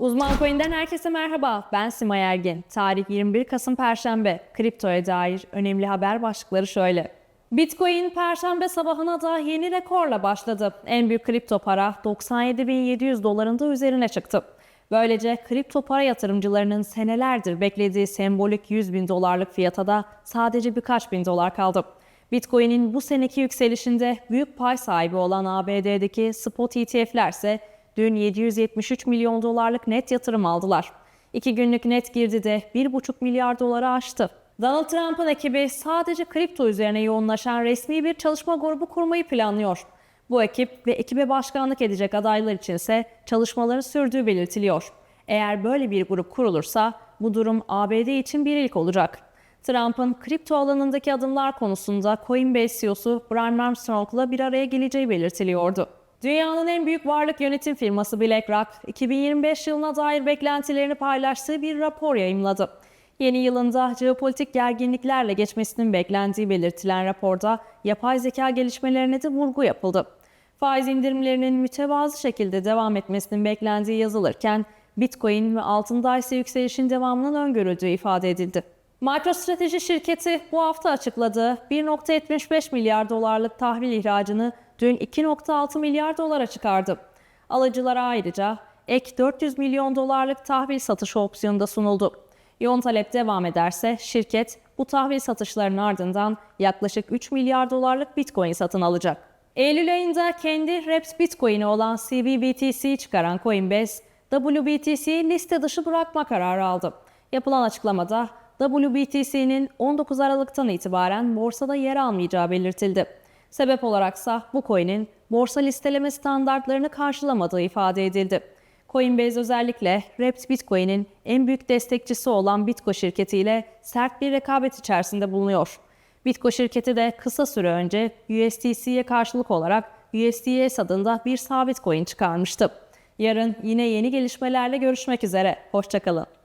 Uzman Coin'den herkese merhaba. Ben Simay Ergin. Tarih 21 Kasım Perşembe. Kriptoya dair önemli haber başlıkları şöyle. Bitcoin Perşembe sabahına da yeni rekorla başladı. En büyük kripto para 97.700 doların da üzerine çıktı. Böylece kripto para yatırımcılarının senelerdir beklediği sembolik 100 bin dolarlık fiyata da sadece birkaç bin dolar kaldı. Bitcoin'in bu seneki yükselişinde büyük pay sahibi olan ABD'deki spot ETF'ler ise dün 773 milyon dolarlık net yatırım aldılar. İki günlük net girdi de 1,5 milyar doları aştı. Donald Trump'ın ekibi sadece kripto üzerine yoğunlaşan resmi bir çalışma grubu kurmayı planlıyor. Bu ekip ve ekibe başkanlık edecek adaylar için ise çalışmaların sürdüğü belirtiliyor. Eğer böyle bir grup kurulursa bu durum ABD için bir ilk olacak. Trump'ın kripto alanındaki adımlar konusunda Coinbase CEO'su Brian Armstrong'la bir araya geleceği belirtiliyordu. Dünyanın en büyük varlık yönetim firması BlackRock, 2025 yılına dair beklentilerini paylaştığı bir rapor yayımladı. Yeni yılında jeopolitik gerginliklerle geçmesinin beklendiği belirtilen raporda yapay zeka gelişmelerine de vurgu yapıldı. Faiz indirimlerinin mütevazı şekilde devam etmesinin beklendiği yazılırken Bitcoin ve altında ise yükselişin devamının öngörüldüğü ifade edildi. MicroStrateji şirketi bu hafta açıkladığı 1.75 milyar dolarlık tahvil ihracını dün 2.6 milyar dolara çıkardı. Alıcılara ayrıca ek 400 milyon dolarlık tahvil satışı opsiyonu da sunuldu. Yoğun talep devam ederse şirket bu tahvil satışlarının ardından yaklaşık 3 milyar dolarlık Bitcoin satın alacak. Eylül ayında kendi Reps Bitcoin'i olan CBBTC'yi çıkaran Coinbase, WBTC'yi liste dışı bırakma kararı aldı. Yapılan açıklamada WBTC'nin 19 Aralık'tan itibaren borsada yer almayacağı belirtildi. Sebep olaraksa bu coin'in borsa listeleme standartlarını karşılamadığı ifade edildi. Coinbase özellikle Rept Bitcoin'in en büyük destekçisi olan Bitco şirketiyle sert bir rekabet içerisinde bulunuyor. Bitco şirketi de kısa süre önce USDC'ye karşılık olarak USDS adında bir sabit coin çıkarmıştı. Yarın yine yeni gelişmelerle görüşmek üzere. Hoşçakalın.